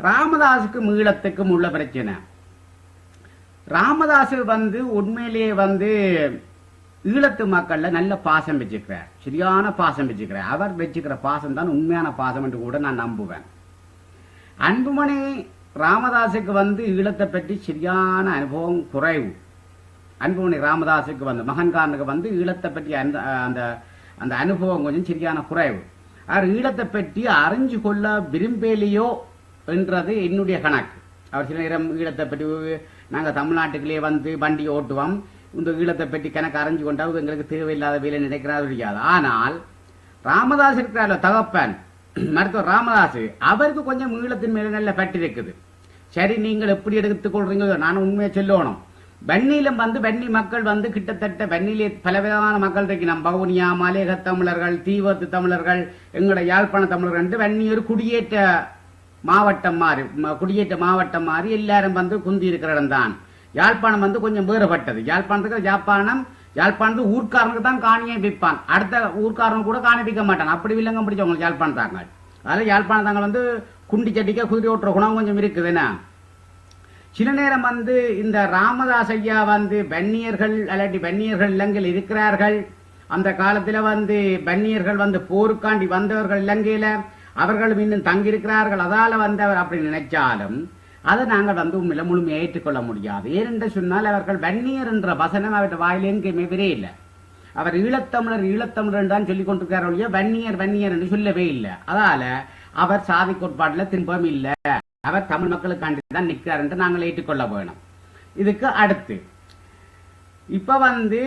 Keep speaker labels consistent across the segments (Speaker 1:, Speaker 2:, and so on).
Speaker 1: ராமதாஸுக்கும் ஈழத்துக்கும் உள்ள பிரச்சனை. ராமதாஸ் வந்து உண்மையிலேயே வந்து ஈழத்து மக்கள்ல நல்ல பாசம் வச்சுக்கிறார். சரியான பாசம் வச்சுக்கிறார். அவர் வச்சுக்கிற பாசம் தான் உண்மையான பாசம் என்று கூட நான் நம்புவேன். அன்புமணி ராமதாஸுக்கு வந்து ஈழத்தை பற்றி சரியான அனுபவம் குறைவு. அன்புமணி ராமதாஸுக்கு வந்து மகன்காரனுக்கு வந்து ஈழத்தை பற்றி அந்த அந்த அந்த அனுபவம் கொஞ்சம் சரியான குறைவு. அவர் ஈழத்தை பற்றி அறிஞ்சு கொள்ள விரும்பலையோ என்றது என்னுடைய கணக்கு. அவர் சில நேரம் ஈழத்தை பற்றி நாங்கள் தமிழ்நாட்டுக்குள்ளே வந்து வண்டி ஓட்டுவோம். இந்த ஈழத்தை பற்றி கணக்கு அறிஞ்சு கொண்டா எங்களுக்கு தேவையில்லாத வேலை நினைக்கிறாரு தெரியாது ஆனால் ராமதாஸ் இருக்கிறார் தகப்பன்? மருத்துவர் ராமதாஸ் அவருக்கு கொஞ்சம் ஈழத்தின் மேல நல்ல பற்றி இருக்குது. சரி நீங்கள் எப்படி எடுத்துக்கொள்றீங்களோ நான் உண்மையை சொல்லணும். வெண்ணிலும் வந்து வன்னி மக்கள் வந்து கிட்டத்தட்ட வன்னியிலே பலவிதமான மக்கள் இருக்கு. நம்ம பவுனியா மலையக தமிழர்கள் தீவத்து தமிழர்கள் எங்களோட யாழ்ப்பாண தமிழர்கள் என்று ஒரு குடியேற்ற மாவட்டம் மாறி குடியேற்ற மாவட்டம் மாறி எல்லாரும் வந்து குந்தி இருக்கிற இடம் தான் யாழ்ப்பாணம் வந்து கொஞ்சம் வேறுபட்டது. யாழ்ப்பாணத்துக்கு யாழ்ப்பாணம் யாழ்ப்பாணத்து ஊர்க்காரனுக்கு தான் காணியை விற்பான். அடுத்த ஊர்க்காரன் கூட காணி விற்க மாட்டான். அப்படி வில்லங்க பிடிச்சவங்க யாழ்ப்பாணத்தாங்க அதில் யாழ்ப்பாணத்தாங்க வந்து குண்டி சட்டிக்க குதிரை ஓட்டுற குணம் கொஞ்சம் இருக்குது. என்ன? சில நேரம் வந்து இந்த ராமதாஸ் ஐயா வந்து பன்னியர்கள் அல்லாட்டி பன்னியர்கள் இலங்கையில் இருக்கிறார்கள். அந்த காலத்தில் வந்து பன்னியர்கள் வந்து போருக்காண்டி வந்தவர்கள் இலங்கையில். அவர்களும் இன்னும் தங்கியிருக்கிறார்கள். அதால வந்தவர் அப்படி நினைச்சாலும் அதை நாங்கள் வந்து உண்மையில முழுமையை ஏற்றுக்கொள்ள முடியாது. ஏனென்று சொன்னால் அவர்கள் வன்னியர் என்ற வசனம் அவருடைய வாயில எங்கேயுமே வரே இல்லை. அவர் ஈழத்தமிழர் ஈழத்தமிழர் தான் சொல்லிக் கொண்டிருக்கார் ஒழிய வன்னியர் வன்னியர் என்று சொல்லவே இல்லை. அதால அவர் சாதி கோட்பாட்டில் திரும்பவும் இல்லை. அவர் தமிழ் மக்களுக்காண்டி தான் நிற்கிறார் என்று நாங்கள் ஏற்றுக்கொள்ள வேணும். இதுக்கு அடுத்து இப்ப வந்து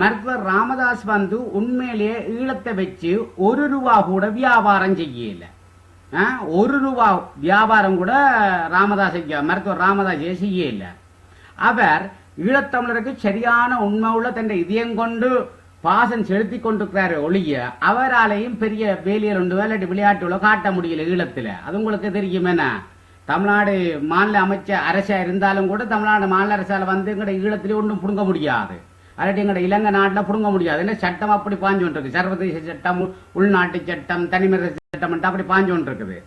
Speaker 1: மருத்துவர் ராமதாஸ் வந்து உண்மையிலேயே ஈழத்தை வச்சு ஒரு ரூபா கூட வியாபாரம் செய்யல. ஒரு ரூபா வியாபாரம் கூட ராமதாஸ் ஐயா மருத்துவர் ராமதாஸ் செய்யல. அவர் ஈழத்தமிழருக்கு சரியான உண்மை உள்ள தன் இதயம் கொண்டு பாசம் செலுத்தி கொண்டிருக்கிறாரு ஒழிய அவராலையும் பெரிய வேலியல் உண்டு விளையாட்டு விளையாட்டுல காட்ட முடியல ஈழத்துல. அது உங்களுக்கு தெரியும் என்ன? தமிழ்நாடு மாநில அமைச்சர் அரசா இருந்தாலும் கூட தமிழ்நாடு மாநில அரசால வந்து எங்கட ஈழத்திலே ஒன்றும் புடுங்க முடியாது. அல்லாட்டி எங்களோட இலங்கை நாட்டில் புடுங்க முடியாது. என்ன சட்டம் அப்படி பாஞ்சு கொண்டு சர்வதேச சட்டம் உள்நாட்டு சட்டம் தனிமனித சட்டம் அப்படி பாஞ்சு கொண்டு இருக்குது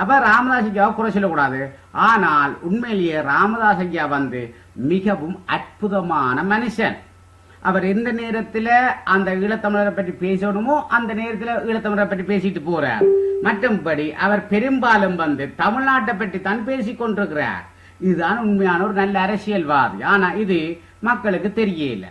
Speaker 1: அப்ப ராமதாஸ் ஐயாவை குறை சொல்லக்கூடாது. ஆனால் உண்மையிலேயே ராமதாஸ் ஐயா வந்து மிகவும் அற்புதமான மனுஷன். அவர் எந்த நேரத்துல அந்த ஈழத்தமிழரை பற்றி பேசணுமோ அந்த நேரத்துல ஈழத்தமிழரை பற்றி பேசிட்டு போறார். மற்றும்படி அவர் பெரும்பாலும் வந்து தமிழ்நாட்டை பற்றி தான் பேசிக் கொண்டிருக்கிறார் இதுதான் உண்மையான ஒரு நல்ல அரசியல்வாதி. ஆனா இது மக்களுக்கு தெரியல.